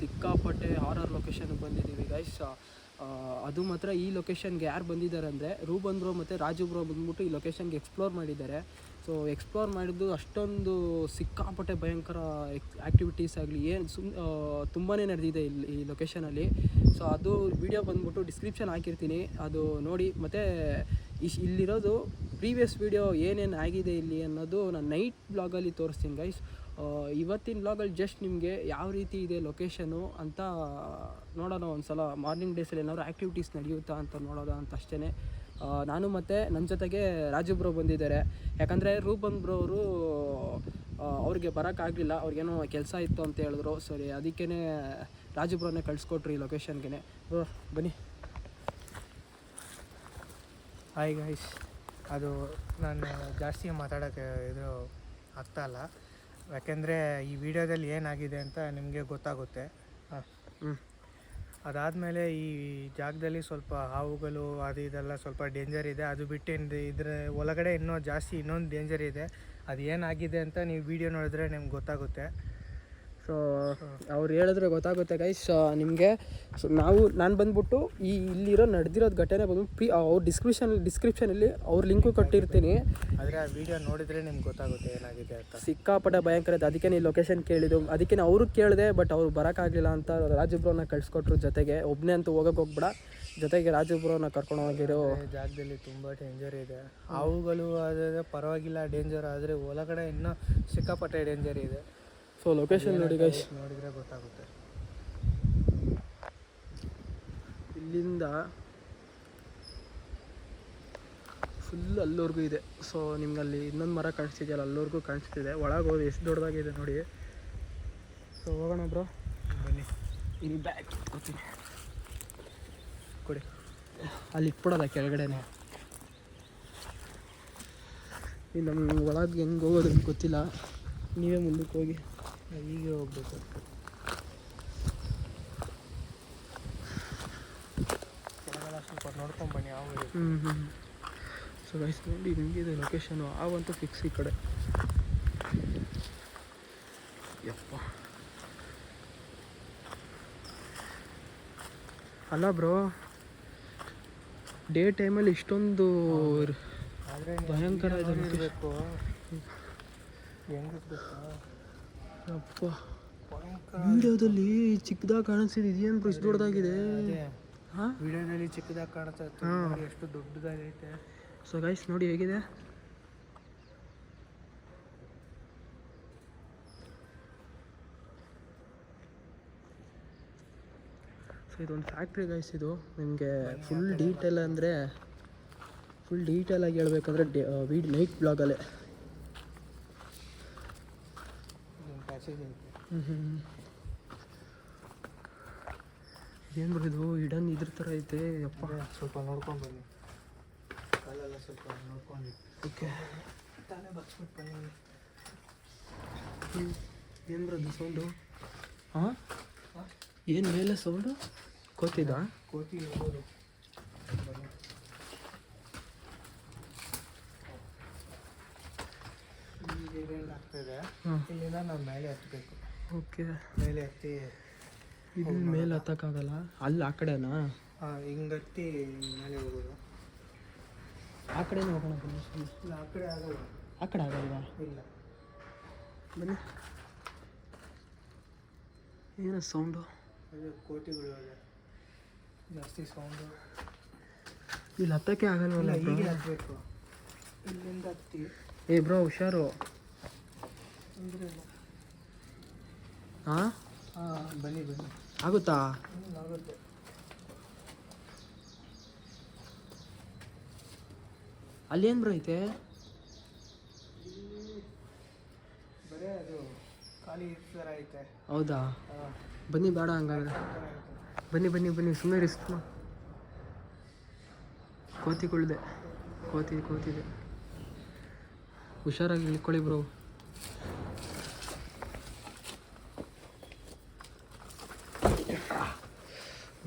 ಸಿಕ್ಕಾಪಟ್ಟೆ ಹಾರರ್ ಲೊಕೇಶನ್ಗೆ ಬಂದಿದ್ದೀವಿ ಗೈಸ್ ಅದು ಮಾತ್ರ ಈ ಲೊಕೇಶನ್ಗೆ ಯಾರು ಬಂದಿದ್ದಾರೆ ಅಂದರೆ ರೂಬನ್ ಬ್ರೋ ಮತ್ತು ರಾಜು ಬ್ರೋ ಬಂದ್ಬಿಟ್ಟು ಈ ಲೊಕೇಶನ್ಗೆ ಎಕ್ಸ್ಪ್ಲೋರ್ ಮಾಡಿದ್ದಾರೆ. ಸೊ ಎಕ್ಸ್ಪ್ಲೋರ್ ಮಾಡಿದ್ದು ಅಷ್ಟೊಂದು ಸಿಕ್ಕಾಪಟ್ಟೆ ಭಯಂಕರ ಆ್ಯಕ್ಟಿವಿಟೀಸ್ ಆಗಲಿ, ಏನು ಸುಮ್ ತುಂಬಾ ನಡೆದಿದೆ ಇಲ್ಲಿ ಈ ಲೊಕೇಶನಲ್ಲಿ ಸೊ ಅದು ವಿಡಿಯೋ ಬಂದ್ಬಿಟ್ಟು ಡಿಸ್ಕ್ರಿಪ್ಷನ್ ಹಾಕಿರ್ತೀನಿ. ಅದು ನೋಡಿ, ಮತ್ತು ಇಶ್ ಇಲ್ಲಿರೋದು ಪ್ರೀವಿಯಸ್ ವೀಡಿಯೋ ಏನೇನು ಆಗಿದೆ ಇಲ್ಲಿ ಅನ್ನೋದು ನಾನು ನೈಟ್ ಬ್ಲಾಗಲ್ಲಿ ತೋರಿಸ್ತೀನಿ ಗೈಸ್ ಇವತ್ತಿನ ಬ್ಲಾಗಲ್ಲಿ ಜಸ್ಟ್ ನಿಮಗೆ ಯಾವ ರೀತಿ ಇದೆ ಲೊಕೇಶನು ಅಂತ ನೋಡೋಣ ಒಂದು ಸಲ ಮಾರ್ನಿಂಗ್ ಡೇಸಲ್ಲಿ ಏನಾದ್ರು ಆ್ಯಕ್ಟಿವಿಟೀಸ್ ನಡೆಯುತ್ತಾ ಅಂತ ನೋಡೋದು ಅಂತ ಅಷ್ಟೇ ನಾನು ಮತ್ತು ನನ್ನ ಜೊತೆಗೆ ರಾಜು ಬ್ರೋ ಬಂದಿದ್ದಾರೆ. ಯಾಕಂದರೆ ರೂಪನ್ ಬ್ರೋ ಅವರು ಅವ್ರಿಗೆ ಬರೋಕ್ಕಾಗಲಿಲ್ಲ ಅವ್ರಿಗೇನೋ ಕೆಲಸ ಇತ್ತು ಅಂತ ಹೇಳಿದ್ರು. ಸರಿ ಅದಕ್ಕೇ ರಾಜು ಬ್ರೋನೇ ಕಳಿಸ್ಕೊಟ್ರಿ ಈ ಲೊಕೇಶನ್ಗೆ ಬನ್ನಿ. ಹಾಯ್ ಗಾಯ್ಸ್ ಅದು ನಾನು ಜಾಸ್ತಿ ಮಾತಾಡೋಕ್ಕೆ ಇದು ಆಗ್ತಾ ಇಲ್ಲ. ಯಾಕೆಂದರೆ ಈ ವಿಡಿಯೋದಲ್ಲಿ ಏನಾಗಿದೆ ಅಂತ ನಿಮಗೆ ಗೊತ್ತಾಗುತ್ತೆ. ಹಾಂ. ಹ್ಞೂ ಅದಾದಮೇಲೆ ಈ ಜಾಗದಲ್ಲಿ ಸ್ವಲ್ಪ ಹಾವುಗಳು ಅದು ಇದೆಲ್ಲ ಸ್ವಲ್ಪ ಡೇಂಜರ್ ಇದೆ. ಅದು ಬಿಟ್ಟು ಇದ್ರ ಒಳಗಡೆ ಇನ್ನೂ ಜಾಸ್ತಿ ಇನ್ನೊಂದು ಡೇಂಜರ್ ಇದೆ. ಅದು ಏನಾಗಿದೆ ಅಂತ ನೀವು ವಿಡಿಯೋ ನೋಡಿದ್ರೆ ನಿಮ್ಗೆ ಗೊತ್ತಾಗುತ್ತೆ. ಸೊ ಅವ್ರು ಹೇಳಿದ್ರೆ ಗೊತ್ತಾಗುತ್ತೆ ಗೈಸ್ ನಿಮಗೆ ಸೊ ನಾವು ನಾನು ಬಂದ್ಬಿಟ್ಟು ಈ ಇಲ್ಲಿರೋ ನಡೆದಿರೋದು ಘಟನೆ ಬಂದು ಪ್ರೀ ಅವ್ರ ಡಿಸ್ಕ್ರಿಪ್ಷನ್ ಡಿಸ್ಕ್ರಿಪ್ಷನಲ್ಲಿ ಅವ್ರ ಲಿಂಕು ಕೊಟ್ಟಿರ್ತೀನಿ. ಆದರೆ ಆ ವಿಡಿಯೋ ನೋಡಿದರೆ ನಿಮ್ಗೆ ಗೊತ್ತಾಗುತ್ತೆ ಏನಾಗಿದೆ ಅಂತ. ಸಿಕ್ಕಾಪಟ್ಟೆ ಭಯಂಕರ ಇದೆ ಅದಕ್ಕೆ ನೀವು ಲೊಕೇಶನ್ ಕೇಳಿದ್ದು. ಅದಕ್ಕೆ ಅವರು ಕೇಳಿದೆ ಬಟ್ ಅವ್ರು ಬರೋಕ್ಕಾಗಲಿಲ್ಲ ಅಂತ ರಾಜು ಬ್ರೋನ ಕಳಿಸ್ಕೊಟ್ರು ಜೊತೆಗೆ. ಒಬ್ಬನೇ ಅಂತೂ ಹೋಗಕ್ಕೆ ಹೋಗ್ಬೇಡ. ಜೊತೆಗೆ ರಾಜು ಬ್ರೋನ ಕರ್ಕೊಂಡು ಹೋಗಿರೋ. ಜಾಗದಲ್ಲಿ ತುಂಬ ಡೇಂಜರ್ ಇದೆ. ಅವುಗಳು ಆದರೆ ಪರವಾಗಿಲ್ಲ ಡೇಂಜರ್ ಆದರೆ ಒಳಗಡೆ ಇನ್ನೂ ಸಿಕ್ಕಾಪಟ್ಟೆ ಡೇಂಜರ್ ಇದೆ. ಸೊ ಲೊಕೇಶನ್ ನೋಡಿ ಗೈಸ್ ನೋಡಿದರೆ ಗೊತ್ತಾಗುತ್ತೆ. ಇಲ್ಲಿಂದ ಫುಲ್ ಅಲ್ಲಿವರೆಗೂ ಇದೆ. ಸೊ ನಿಮ್ಗೆ ಅಲ್ಲಿ ಇನ್ನೊಂದು ಮರ ಕಾಣಿಸ್ತಿದೆಯಲ್ಲ ಅಲ್ಲಿವರೆಗೂ ಕಾಣಿಸ್ತಿದೆ. ಒಳಗೆ ಹೋಗಿ ಎಷ್ಟು ದೊಡ್ಡದಾಗಿದೆ ನೋಡಿ. ಸೊ ಹೋಗೋಣ ಬ್ರೋ. ಬನ್ನಿ. ಇಲ್ಲಿ ಬ್ಯಾಗ್ ಕೊಡ್ತೀನಿ ಕೊಡಿ. ಅಲ್ಲಿ ಇಟ್ಬಿಡೋದ ಕೆಳಗಡೆನೆ? ಇಲ್ಲಿ ನಮ್ಗೆ ಒಳಗೆ ಹೆಂಗೆ ಹೋಗೋದು ಗೊತ್ತಿಲ್ಲ. ನೀವೇ ಮುಂದಕ್ಕೆ ಹೋಗಿ. ಹೀಗೆ ಹೋಗ್ಬೇಕು. ಸ್ವಲ್ಪ ನೋಡ್ಕೊಂಡು ಬನ್ನಿ ಯಾವ. ಹ್ಞೂ ಹ್ಞೂ ಸೊ ಗೈಸ್ ನೋಡಿ ಹಿಂಗಿದೆ ಲೊಕೇಶನು ಆವಂತೂ ಫಿಕ್ಸ್ ಈ ಕಡೆ. ಯಪ್ಪ. ಅಲ್ಲ ಬ್ರೋ ಡೇ ಟೈಮಲ್ಲಿ ಇಷ್ಟೊಂದು ಭಯಂಕರ ಇದೆ ಇರಬೇಕು ಹೆಂಗೆ ಗೊತ್ತಾ ಅಪ್ಪ ವಿಡಿಯೋದಲ್ಲಿ ಚಿಕ್ಕದಾಗಿ ಕಾಣಿಸ್ತಿದೆ ಇದೇನು ಬ್ರೋ ಇಷ್ಟು ದೊಡ್ಡದಾಗಿದೆ ಹಾಂ? ವಿಡಿಯೋದಲ್ಲಿ ಚಿಕ್ಕದಾಗಿ ಕಾಣಿಸ್ತಾ ಇತ್ತು ಎಷ್ಟು ದೊಡ್ಡದಾಗೈತೆ. ಸೊ ಗೈಸ್ ನೋಡಿ ಹೇಗಿದೆ. ಸೊ ಇದೊಂದು ಫ್ಯಾಕ್ಟ್ರಿ ಗೈಸ್ ಇದು ನಿಮಗೆ ಫುಲ್ ಡೀಟೇಲ್ ಅಂದರೆ ಫುಲ್ ಡೀಟೇಲಾಗಿ ಹೇಳ್ಬೇಕಂದ್ರೆ ವೀಡ್ ನೈಟ್ ಬ್ಲಾಗಲ್ಲೇ ಇದೊಂದು ಪ್ಯಾಸೇಜ್ ಐತೆ ಏನು ಇದು ಇಡನ್ ಇದ್ರ ಥರ ಐತೆ. ಯಪ್ಪ. ಸ್ವಲ್ಪ ನೋಡ್ಕೊಂಡು ಬನ್ನಿ. ಕಾಲೆಲ್ಲ ಸ್ವಲ್ಪ ನೋಡ್ಕೊಂಡು. ಓಕೆ. ತಾನೇ ಬಗ್ಸ್ಬಿಟ್ಟು ಬನ್ನಿ. ಏನು ಬರೋದು ಸೌಂಡು ಹಾಂ? ಏನು ಮೇಲೆ ಸೌಂಡು ಕೋತಿದಾ? ಕೋತಿ ಇರ್ಬೋದು ಬನ್ನಿ ಈಗ ಇದೇನು ಆಗ್ತಿದೆ ಹಾಂ ಇಲ್ಲಿಂದ ನಾನು ಮೇಲೆ ಹತ್ತಬೇಕು ಓಕೆ. ಮೇಲೆ ಹತ್ತಿ ಇದು ಮೇಲೆ ಹತ್ತಕ್ಕಾಗಲ್ಲ ಅಲ್ಲಿ ಆ ಕಡೆನಾ? ಹಾಂ ಹಿಂಗೆ ಹತ್ತಿ ಮೇಲೆ ಹೋಗೋದು. ಆ ಕಡೆನೇ ಹೋಗೋಣ ಬನ್ನಿ. ಇಲ್ಲ ಆ ಕಡೆ ಆಗಲ್ಲ. ಆ ಕಡೆ ಆಗಲ್ವಾ? ಇಲ್ಲ. ಬನ್ನಿ. ಏನು ಸೌಂಡು ಅದು ಕೋಟಿಗಳು ಜಾಸ್ತಿ ಸೌಂಡು ಇಲ್ಲಿ ಹತ್ತಕ್ಕೆ ಆಗಲ್ವಲ್ಲ ಹೀಗೆ ಹತ್ತಬೇಕು ಇಲ್ಲಿಂದ ಹತ್ತಿ. ಏ ಬ್ರೋ ಹುಷಾರು. ಅಂದರೆ ಹಾಂ ಹಾಂ ಬನ್ನಿ ಬನ್ನಿ. ಆಗುತ್ತಾ? ಆಗುತ್ತೆ. ಅಲ್ಲಿ ಏನು ಬ್ರೋ ಅದು ಖಾಲಿ ಥರ ಐತೆ. ಹೌದಾ? ಬನ್ನಿ ಬೇಡ ಹಂಗಾದ್ರೆ. ಬನ್ನಿ ಬನ್ನಿ ಬನ್ನಿ ಸುಮ್ಮನೆ ರಿಸ್ಕ್ ಕೋತಿಗಳ್ದೆ. ಕೋತಿ ಕೋತಿದೆ. ಹುಷಾರಾಗಿ ಇಳ್ಕೊಳ್ಳಿ ಬ್ರೋ.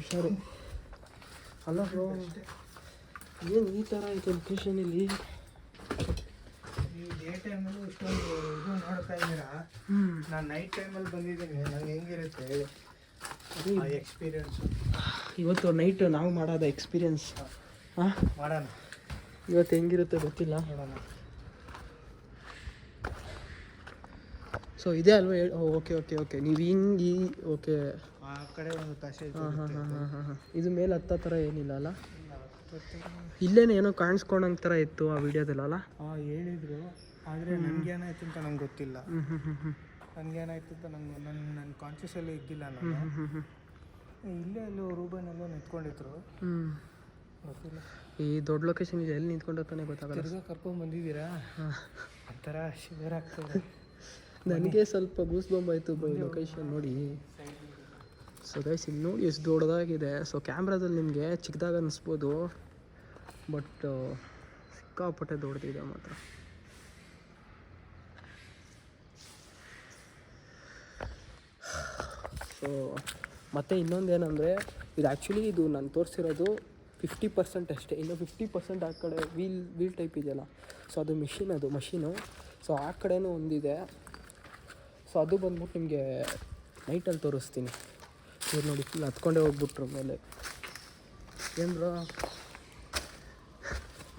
ಹುಷಾರು. ಅಲ್ಲ ಬ್ರೋ ಏನು ಈ ಥರ ಲೊಕೇಶನ್ ಇಲ್ಲಿ ಈ ಡೇ ಟೈಮಲ್ಲಿ ಇಷ್ಟೊಂದು ಇದು ನೋಡ್ತಾ ಇದ್ದೀರಾ? ನಾನು ನೈಟ್ ಟೈಮಲ್ಲಿ ಬಂದಿದ್ದೀನಿ ನಂಗೆ ಹೆಂಗಿರುತ್ತೆ ಹೇಳಿ. ಎಕ್ಸ್ಪೀರಿಯನ್ಸು ಇವತ್ತು ನೈಟ್ ನಾವು ಮಾಡೋದ ಎಕ್ಸ್ಪೀರಿಯನ್ಸ್ ಹಾಂ. ಮಾಡೋಣ. ಇವತ್ತು ಹೆಂಗಿರುತ್ತೆ ಗೊತ್ತಿಲ್ಲ. ನೋಡೋಣ ಸೊ ಇದೆ ಅಲ್ವಾ ಓಕೆ ಓಕೆ ಓಕೆ ನೀವು ಹಿಂಗೆ ಓಕೆ ಆ ಕಡೆ ಒಂದು ತಾಸೆ ಇದು ಮೇಲೆ ಹತ್ತೋ ಥರ ಏನಿಲ್ಲ ಅಲ್ಲ? ಇಲ್ಲೇನೆ ಏನೋ ಕಾಣಿಸ್ಕೊಂಡಂಗೆ ಥರ ಇತ್ತು ಆ ವಿಡಿಯೋದಲ್ಲ ಅಲ್ಲ? ಹೇಳಿದ್ರು. ಆದರೆ ನನಗೇನಾಯ್ತು ಅಂತ ನಂಗೆ ಗೊತ್ತಿಲ್ಲ. ಹ್ಞೂ ಏನಾಯ್ತು ಅಂತ ನಂಗೆ ನನ್ನ ನನ್ನ ಕಾನ್ಷಿಯಸಲ್ಲಿ ಇದ್ದಿಲ್ಲ ನಾನು. ಇಲ್ಲೇ ಎಲ್ಲೋ ರೂಬನಲ್ಲೋ ನಿಂತ್ಕೊಂಡಿದ್ರು. ಗೊತ್ತಿಲ್ಲ. ಈ ದೊಡ್ಡ ಲೊಕೇಶನ್ ಇದೆ ಎಲ್ಲಿ ನಿಂತ್ಕೊಂಡಿರ್ತಾನೆ ಗೊತ್ತಾಗಲ್ಲ. ತಿರ್ಗಾ ಕರ್ಕೊಂಡ್ ಬಂದಿದ್ದೀರಾ? ಒಂಥರ ಶಿವರ್ ಆಗ್ತದೆ ನನಗೆ ಸ್ವಲ್ಪ ಗೂಸ್ ಬಂಬಾಯ್ತು ಬೈ ಲೊಕೇಶನ್ ನೋಡಿ. ಸೊ ಗೈಸ್ ಇಲ್ಲಿ ನೋಡಿ ಎಷ್ಟು ದೊಡ್ಡದಾಗಿದೆ. ಸೊ ಕ್ಯಾಮ್ರಾದಲ್ಲಿ ನಿಮಗೆ ಚಿಕ್ಕದಾಗ ಅನ್ನಿಸ್ಬೋದು ಬಟ್ ಸಿಕ್ಕಾಪಟ್ಟೆ ದೊಡ್ಡದಿದೆ ಮಾತ್ರ. ಸೊ ಮತ್ತು ಇನ್ನೊಂದು ಏನಂದರೆ, ಇದು ಆ್ಯಕ್ಚುಲಿ ಇದು ನಾನು ತೋರಿಸಿರೋದು ಫಿಫ್ಟಿ ಪರ್ಸೆಂಟ್ ಅಷ್ಟೇ. ಇನ್ನು ಫಿಫ್ಟಿ ಪರ್ಸೆಂಟ್ ಆ ಕಡೆ ವೀಲ್ ವೀಲ್ ಟೈಪ್ ಇದೆಯಲ್ಲ ಸೊ ಅದು ಮಿಷಿನ್ ಅದು, ಮಷೀನು. ಸೊ ಆ ಕಡೆಯೂ ಒಂದಿದೆ. ಸೊ ಅದು ಬಂದ್ಬಿಟ್ಟು ನಿಮಗೆ ನೈಟಲ್ಲಿ ತೋರಿಸ್ತೀನಿ. ಇವ್ರು ನೋಡಿ ಫುಲ್ ಹತ್ಕೊಂಡೇ ಹೋಗ್ಬಿಟ್ರು ಮೇಲೆ. ಏನು ಬ್ರೋ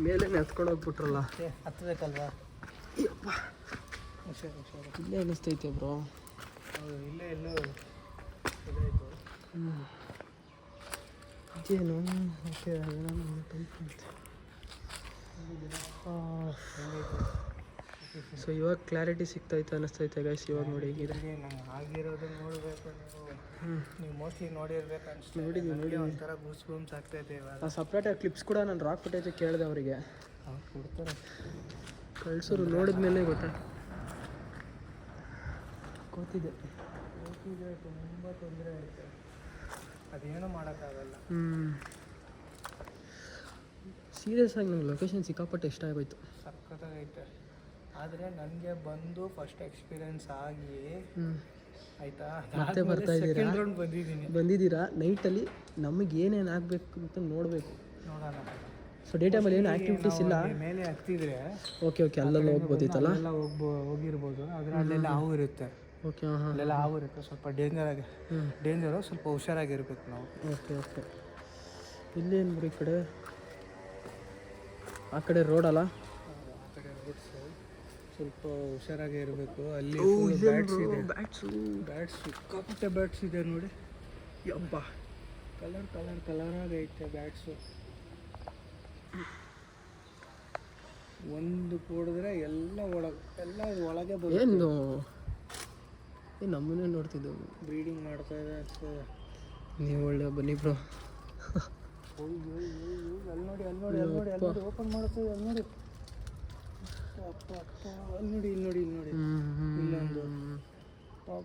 ಮೇಲೆ ಹತ್ಕೊಂಡು ಹೋಗ್ಬಿಟ್ರಲ್ಲ. ಹತ್ತಬೇಕಲ್ವಾ ಇಲ್ಲೇ ಅನಿಸ್ತೈತೆ ಬ್ರೋ. ಇಲ್ಲೇ ಎಲ್ಲೋ ಓಕೆ ಏನೋ ಟೈಪ್ ಸೊ ಇವಾಗ ಕ್ಲಾರಿಟಿ ಸಿಗ್ತೈತೆ ಅನ್ನಿಸ್ತೈತೆ ಗೈಸ್ ಇವಾಗ ನೋಡಿ ಹೇಗಿದೆ ನಂಗೆ ಆಗಿರೋದು ನೋಡಬೇಕು ನೀವು. ನೀವು ಮೋಸ್ಟ್ಲಿ ನೋಡಿರ್ಬೇಕು ಅನ್ಸುತ್ತೆ. ನೋಡಿದ್ದೀನಿ, ನೋಡಿ. ಒಂಥರ ಗೂಸ್ ಬಂಪ್ಸ್ ಆಗ್ತೈತೆ ಇವಾಗ. ಸಪ್ರೇಟಾಗಿ ಕ್ಲಿಪ್ಸ್ ಕೂಡ ನಾನು ರಾಕ್ ಫುಟೇಜ್ ಕೇಳಿದೆ ಅವರಿಗೆ. ಅವ್ರು ಕೊಡ್ತಾರೆ. ಕಳ್ಸೋರು ನೋಡಿದ ಮೇಲೆ ಗೊತ್ತಾ? ಗೊತ್ತಿದೆ. ಹೋಗಿದ್ರೆ ತುಂಬ ತೊಂದರೆ ಆಯಿತು. ಅದೇನೂ ಮಾಡೋಕ್ಕಾಗಲ್ಲ. ಹ್ಞೂ ಸೀರಿಯಸ್ ಆಗಿ ನಂಗೆ ಲೊಕೇಶನ್ ಸಿಕ್ಕಾಪಟ್ಟೆ ಇಷ್ಟ ಆಗೋಯ್ತು. ಸಖತ್ತಾಗೈತೆ. ಆದರೆ ನನಗೆ ಬಂದು ಫಸ್ಟ್ ಎಕ್ಸ್ಪೀರಿಯನ್ಸ್ ಆಗಿ ಆಯ್ತಾ? ಮತ್ತೆ ಬರ್ತಾ ಇದ್ದೀರಾ? ಬಂದಿದ್ದೀನಿ. ಬಂದಿದ್ದೀರಾ? ನೈಟಲ್ಲಿ ನಮಗೆ ಏನೇನು ಆಗಬೇಕು ಅಂತ ನೋಡಬೇಕು. ನೋಡೋಣ. ಸೊ ಡೇ ಟೈಮಲ್ಲಿ ಏನು ಆ್ಯಕ್ಟಿವಿಟೀಸ್ ಇಲ್ಲ? ಮೇಲೆ ಹತ್ತಿದ್ರೆ ಓಕೆ ಓಕೆ ಅಲ್ಲೆಲ್ಲ ಹೋಗ್ಬೋದಿತ್ತಲ್ಲ? ಎಲ್ಲ ಹೋಗ್ಬೋ ಹೋಗಿರ್ಬೋದು. ಆದರೆ ಅಲ್ಲೆಲ್ಲ ಹಾವು ಇರುತ್ತೆ. ಓಕೆ ಹಾಂ ಅಲ್ಲೆಲ್ಲ ಹಾವು ಇರುತ್ತೆ. ಸ್ವಲ್ಪ ಡೇಂಜರ್ ಆಗಿ ಡೇಂಜರು ಸ್ವಲ್ಪ ಹುಷಾರಾಗಿರ್ಬೇಕು ನಾವು. ಓಕೆ ಓಕೆ ಇಲ್ಲೇನು ಬಿಡಿ ಈ ಕಡೆ? ಆ ಕಡೆ ರೋಡಲ್ಲ ಆ ಕಡೆ roads. ಸ್ವಲ್ಪ ಹುಷಾರಾಗೇ ಇರಬೇಕು. ಅಲ್ಲಿ ಬ್ಯಾಟ್ಸ್ ಇದೆ. ಬ್ಯಾಟ್ಸು ಬ್ಯಾಟ್ಸ್ ಸಿಕ್ಕಾಪಟ್ಟೆ ಬ್ಯಾಟ್ಸ್ ಇದೆ ನೋಡಿ. ಯಬ್ಬ. ಕಲರ್ ಕಲರ್ ಕಲರ್ ಆಗೈತೆ ಬ್ಯಾಟ್ಸು ಒಂದು ಕೂಡಿದ್ರೆ ಎಲ್ಲ ಒಳಗೆ ಎಲ್ಲ ಒಳಗೆ ಬರೋದು ನಮ್ಮನ್ನೇ ನೋಡ್ತಿದ್ದೆವು ಬ್ರೀಡಿಂಗ್ ಮಾಡ್ತಾ ಇದೆ ಅನ್ಸ್ತದೆ ನೀವು ಒಳ್ಳೆ ಬನ್ನಿ ಬ್ರೋ. ಅಲ್ಲಿ ನೋಡಿ ಅಲ್ಲಿ ನೋಡಿ ಅಲ್ಲಿ ನೋಡಿ ಅಲ್ಲಿ ನೋಡಿ ಓಪನ್ ಮಾಡ್ತೀವಿ ಅಲ್ಲಿ ನೋಡಿ ನೋಡಿ ನೋಡಿ ಇಲ್ಲಿ ನೋಡಿ ಇಲ್ಲೊಂದು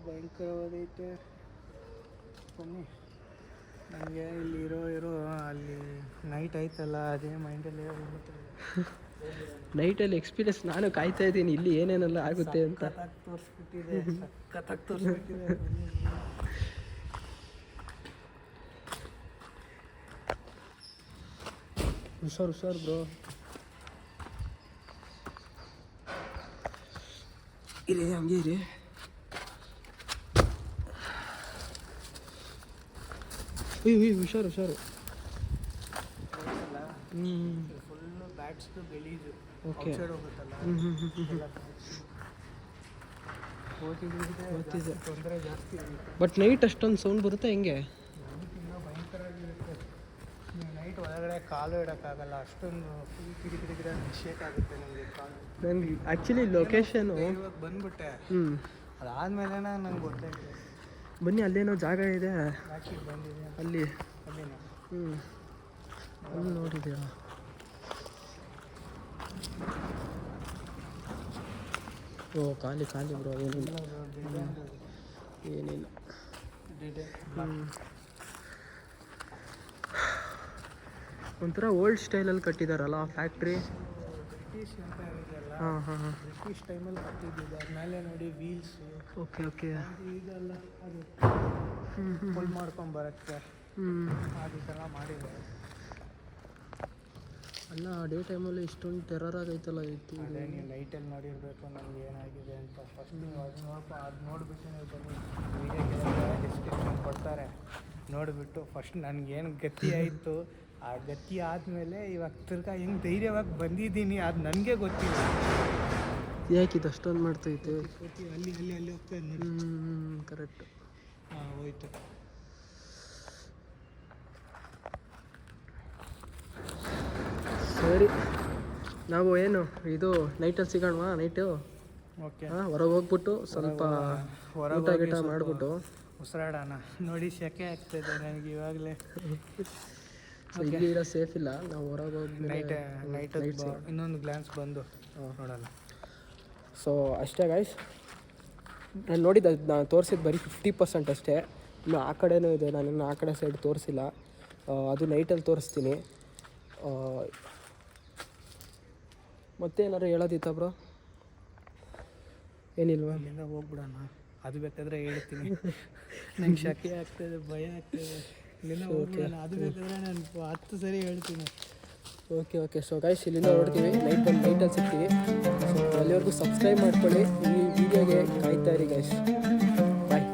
ಭಯಂಕರವಾದೈತೆ ಕೊನೆ ನನಗೆ ಇಲ್ಲಿ ಇರೋ ಇರೋ ಅಲ್ಲಿ ನೈಟ್ ಆಯ್ತಲ್ಲ ಅದೇ ಮೈಂಡಲ್ಲಿ ನೈಟಲ್ಲಿ ಎಕ್ಸ್ಪೀರಿಯನ್ಸ್ ನಾನು ಕಾಯ್ತಾ ಇದ್ದೀನಿ ಇಲ್ಲಿ ಏನೇನೆಲ್ಲ ಆಗುತ್ತೆ ಅಂತ. ತೋರಿಸ್ಬಿಟ್ಟಿದೆ ಸಖತ್ತಾಗಿ ತೋರಿಸ್ಬಿಟ್ಟಿದೆ ಹುಷಾರು ಹುಷಾರು ಬ್ರೋ ಇರಿ ಹಂಗೆ ಇರಿ ಉಯ್ ಉಯ್ ಹುಷಾರು ಹುಷಾರು ಹ್ಞೂ ಫುಲ್ಲು ಬ್ಯಾಟ್ಸ್ದು ಗಲೀಜು ಓಕೆ ಔಟ್ಸೈಡ್ ಹೋಗುತ್ತಲ್ಲ ಹ್ಞೂ ಹ್ಞೂ ಹ್ಞೂ ಹ್ಞೂ ಎಲ್ಲ ಓದಿದ್ರೆ ಗೊತ್ತಿದೆ. ತೊಂದರೆ ಜಾಸ್ತಿ ಆಗುತ್ತೆ. ಬಟ್ ನೈಟ್ ಅಷ್ಟೊಂದು ಸೌಂಡ್ ಬರುತ್ತೆ ಹೆಂಗೆ ಇನ್ನೂ ಭಯಂಕರವಾಗಿರುತ್ತೆ ನೀವು ನೈಟ್ ಒಳಗಡೆ ಕಾಲು ಇಡೋಕ್ಕಾಗಲ್ಲ ಅಷ್ಟೊಂದು ಫುಲ್ ಕಿರಿ ಕಿರಿ ಗಿಡ ಶೇಕ್ ಆಗುತ್ತೆ ನನಗೆ ಕಾಲು. ನನಗೆ ಆ್ಯಕ್ಚುಲಿ ಲೊಕೇಶನು ಇವಾಗ ಬಂದ್ಬಿಟ್ಟೆ. ಹ್ಞೂ ಅದಾದ್ಮೇಲೆ ನಂಗೆ ಗೊತ್ತಾಯ್ತು. ಬನ್ನಿ ಅಲ್ಲೇನೋ ಜಾಗ ಇದೆ. ಯಾಕೆ ಬಂದಿದೆ ಅಲ್ಲಿ. ಅಲ್ಲಿನ? ಹ್ಞೂ ಅಲ್ಲಿ ನೋಡಿದ್ದೀರಾ ಓ ಖಾಲಿ ಖಾಲಿ ಬ್ರೋ ಏನಿಲ್ಲ. ಏನಿಲ್ಲ. ಹ್ಞೂ ಒಂಥರ ಓಲ್ಡ್ ಸ್ಟೈಲಲ್ಲಿ ಕಟ್ಟಿದಾರಲ್ಲ ಫ್ಯಾಕ್ಟ್ರಿ ಹಾಂ ಹಾಂ ಹಾಂ. ಬ್ರಿಟಿಷ್ ಟೈಮಲ್ಲಿ ಕಟ್ಟಿದ್ದು ಮೇಲೆ ನೋಡಿ ವೀಲ್ಸು ಓಕೆ ಓಕೆ ಇದೆಲ್ಲ ಅದು ಫುಲ್ ಮಾಡ್ಕೊಂಡು ಬರುತ್ತೆ ಹ್ಞೂ ಅದು ಥರ ಮಾಡಿದ್ದಾರೆ ಅಲ್ಲ ಡೇ ಟೈಮಲ್ಲಿ ಇಷ್ಟೊಂದು ಟೆರರ್ ಆಗೈತಲ್ಲ ಅದೇ ನೀವು ಲೈಟಲ್ಲಿ ನೋಡಿರಬೇಕು ನನಗೆ ಏನಾಗಿದೆ ಅಂತ. ಫಸ್ಟ್ ನೀವು ಅದು ನೋಡ್ಕೊ ಅದು ನೋಡಿಬಿಟ್ಟು ನೀವು ಬನ್ನಿ. ವೀಡಿಯೋಗೆ ಡಿಸ್ಕ್ರಿಪ್ಷನ್ ಕೊಡ್ತಾರೆ. ನೋಡಿಬಿಟ್ಟು ಫಸ್ಟ್ ನನಗೇನು ಗತಿ ಆಯಿತು ಆ ಗತಿ ಆದಮೇಲೆ ಇವಾಗ ತಿರ್ಗಾ ಹೆಂಗೆ ಧೈರ್ಯವಾಗಿ ಬಂದಿದ್ದೀನಿ ಅದು ನನಗೆ ಗೊತ್ತಿಲ್ಲ. ಯಾಕೆ ಇದು ಅಷ್ಟೊಂದು ಮಾಡ್ತೈತೆ ಅಲ್ಲಿ ಅಲ್ಲಿ ಅಲ್ಲಿ ಹೋಗ್ತಾ ನೋಡಿ ಕರೆಕ್ಟ್ ಹಾಂ ಹೋಯ್ತು. ಸರಿ. ನಾವು ಏನು ಇದು ನೈಟಲ್ಲಿ ಸಿಗೋಣವಾ ನೈಟು ಓಕೆ. ಹಾಂ ಹೊರಗೆ ಹೋಗ್ಬಿಟ್ಟು ಸ್ವಲ್ಪ ಊಟ ಗೀಟ ಮಾಡಿಬಿಟ್ಟು. ಉಸಿರಾಡೋಣ. ನೋಡಿ ಸೆಕೆ ಆಗ್ತಾಯಿದೆ ನನಗೆ ಇವಾಗಲೇ. ಸೊ ಇಲ್ಲಿ ಇರೋ ಸೇಫ್ ಇಲ್ಲ. ನಾವು ಹೊರಗೆ ನೈಟ್ ಹೋಗಿ ನೈಟ್ ಇನ್ನೊಂದು ಗ್ಲಾನ್ಸ್ ಬಂದು ನೋಡೋಣ. ಸೊ ಅಷ್ಟೇ ಗಾಯ್ಸ್ ನಾನು ನೋಡಿದ್ದು ಅದು ನಾನು ತೋರಿಸಿದ್ದು ಬರೀ ಫಿಫ್ಟಿ ಪರ್ಸೆಂಟ್ ಅಷ್ಟೇ. ಇನ್ನು ಆ ಕಡೆನೂ ಇದೆ. ನಾನು ಇನ್ನು ಆ ಕಡೆ ಸೈಡ್ ತೋರಿಸಿಲ್ಲ. ಅದು ನೈಟಲ್ಲಿ ತೋರಿಸ್ತೀನಿ. ಮತ್ತೇನಾದ್ರು ಹೇಳೋದಿತ್ತ ಬ್ರೋ ಏನಿಲ್ವಾ? ಹೋಗ್ಬಿಡೋಣ. ಅದು ಬೇಕಾದ್ರೆ ಹೇಳ್ತೀನಿ. ನಂಗೆ ಶಕೆ ಆಗ್ತದೆ ಭಯ ಆಗ್ತದೆ ಹತ್ತು ಸರಿ ಹೇಳ್ತೀನಿ. ಓಕೆ ಓಕೆ ಸೊ ಗೈಸ್ ಇಲ್ಲಿಂದ ನೋಡ್ತೀವಿ ನೈಟ್ ಬಂದು ಅಲ್ಲಿ ಸಿಗ್ತೀವಿ. ಸೊ ಅಲ್ಲಿವರೆಗೂ ಸಬ್ಸ್ಕ್ರೈಬ್ ಮಾಡ್ಕೊಳ್ಳಿ. ಈ ವಿಡಿಯೋಗೆ ಕಾಯ್ತಾ ಇರಿ ಗೈಸ್ ಬಾಯ್